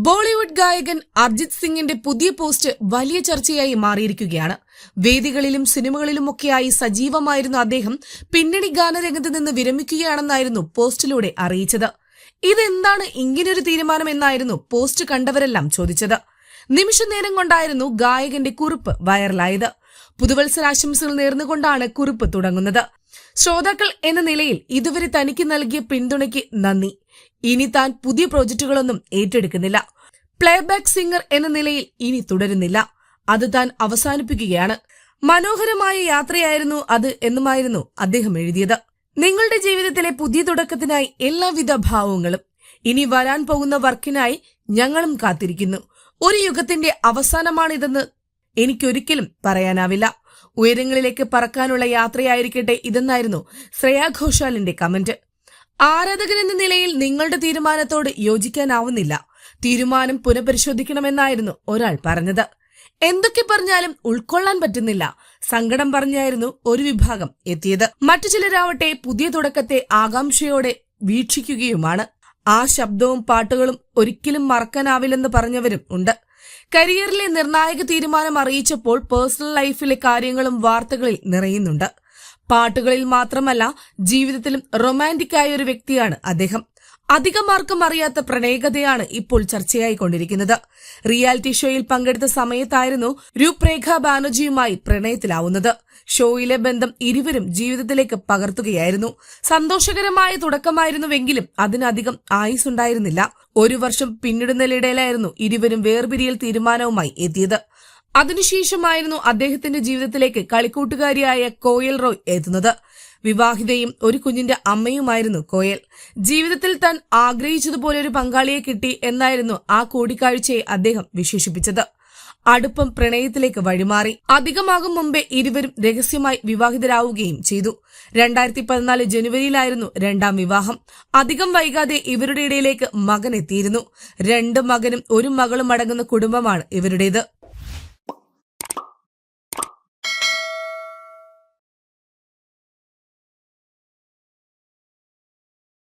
ബോളിവുഡ് ഗായകൻ അർജിത് സിംഗിന്റെ പുതിയ പോസ്റ്റ് വലിയ ചർച്ചയായി മാറിയിരിക്കുകയാണ്. വേദികളിലും സിനിമകളിലുമൊക്കെയായി സജീവമായിരുന്ന അദ്ദേഹം. പിന്നണി ഗാനരംഗത്ത് നിന്ന് വിരമിക്കുകയാണെന്നായിരുന്നു പോസ്റ്റിലൂടെ അറിയിച്ചത്. ഇതെന്താണ് ഇങ്ങനൊരു തീരുമാനമെന്നായിരുന്നു പോസ്റ്റ് കണ്ടവരെല്ലാം ചോദിച്ചത്. നിമിഷ നേരം കൊണ്ടായിരുന്നു ഗായകന്റെ കുറിപ്പ് വൈറലായത്. പുതുവത്സരാശംസകൾ നേർന്നുകൊണ്ടാണ് കുറിപ്പ് തുടങ്ങുന്നത്. ശ്രോതാക്കൾ എന്ന നിലയിൽ ഇതുവരെ തനിക്ക് നൽകിയ പിന്തുണയ്ക്ക് നന്ദി. ഇനി താൻ പുതിയ പ്രോജക്റ്റുകളൊന്നും ഏറ്റെടുക്കുന്നില്ല. പ്ലേബാക്ക് സിംഗർ എന്ന നിലയിൽ ഇനി തുടരുന്നില്ല. അത് താൻ അവസാനിപ്പിക്കുകയാണ്. മനോഹരമായ യാത്രയായിരുന്നു അത് എന്നുമായിരുന്നു അദ്ദേഹം എഴുതിയത്. നിങ്ങളുടെ ജീവിതത്തിലെ പുതിയ തുടക്കത്തിനായി എല്ലാവിധ ഭാവങ്ങളും ഇനി വരാൻ പോകുന്ന വർക്കിനായി ഞങ്ങളും കാത്തിരിക്കുന്നു. ഒരു യുഗത്തിന്റെ അവസാനമാണിതെന്ന് എനിക്കൊരിക്കലും പറയാനാവില്ല. ഉയരങ്ങളിലേക്ക് പറക്കാനുള്ള യാത്രയായിരിക്കട്ടെ ഇതെന്നായിരുന്നു ശ്രേയാ ഘോഷാലിന്റെ കമന്റ്. ആരാധകൻ എന്ന നിലയിൽ നിങ്ങളുടെ തീരുമാനത്തോട് യോജിക്കാനാവുന്നില്ല. തീരുമാനം പുനഃപരിശോധിക്കണമെന്നായിരുന്നു ഒരാൾ പറഞ്ഞത്. എന്തൊക്കെ പറഞ്ഞാലും ഉൾക്കൊള്ളാൻ പറ്റുന്നില്ല. സങ്കടം പറഞ്ഞായിരുന്നു ഒരു വിഭാഗം എത്തിയത്. മറ്റു ചിലരാവട്ടെ പുതിയ തുടക്കത്തെ ആകാംക്ഷയോടെ വീക്ഷിക്കുകയുമാണ്. ആ ശബ്ദവും പാട്ടുകളും ഒരിക്കലും മറക്കാനാവില്ലെന്ന് പറഞ്ഞവരും ഉണ്ട്. കരിയറിലെ നിർണായക തീരുമാനം അറിയിച്ചപ്പോൾ പേഴ്സണൽ ലൈഫിലെ കാര്യങ്ങളും വാർത്തകളിൽ നിറയുന്നുണ്ട്. പാട്ടുകളിൽ മാത്രമല്ല ജീവിതത്തിലും റൊമാന്റിക് ഒരു വ്യക്തിയാണ് അദ്ദേഹം. അധികമാർക്കും അറിയാത്ത പ്രണയകഥയാണ് ഇപ്പോൾ ചർച്ചയായിക്കൊണ്ടിരിക്കുന്നത്. റിയാലിറ്റി ഷോയിൽ പങ്കെടുത്ത സമയത്തായിരുന്നു രൂപ്രേഖ ബാനർജിയുമായി പ്രണയത്തിലാവുന്നത്. ഷോയിലെ ബന്ധം ഇരുവരും ജീവിതത്തിലേക്ക് പകർത്തുകയായിരുന്നു. സന്തോഷകരമായ തുടക്കമായിരുന്നുവെങ്കിലും അതിനധികം ആയുസുണ്ടായിരുന്നില്ല. ഒരു വർഷം പിന്നിടുന്നതിനിടയിലായിരുന്നു ഇരുവരും വേർപിരിയൽ തീരുമാനവുമായി എത്തിയത്. അതിനുശേഷമായിരുന്നു അദ്ദേഹത്തിന്റെ ജീവിതത്തിലേക്ക് കളിക്കൂട്ടുകാരിയായ കോയൽ റോയ് എത്തുന്നത്. വിവാഹിതയും ഒരു കുഞ്ഞിന്റെ അമ്മയുമായിരുന്നു കോയൽ. ജീവിതത്തിൽ താൻ ആഗ്രഹിച്ചതുപോലെ ഒരു പങ്കാളിയെ കിട്ടി എന്നായിരുന്നു ആ കൂടിക്കാഴ്ചയെ അദ്ദേഹം വിശേഷിപ്പിച്ചത്. അടുപ്പം പ്രണയത്തിലേക്ക് വഴിമാറി. അധികമാകും മുമ്പേ ഇരുവരും രഹസ്യമായി വിവാഹിതരാവുകയും ചെയ്തു. രണ്ടായിരത്തി പതിനാല് ജനുവരിയിലായിരുന്നു രണ്ടാം വിവാഹം. അധികം വൈകാതെ ഇവരുടെ ഇടയിലേക്ക് മകൻ എത്തിയിരുന്നു. രണ്ട് മകനും ഒരു മകളും അടങ്ങുന്ന കുടുംബമാണ് ഇവരുടേത്.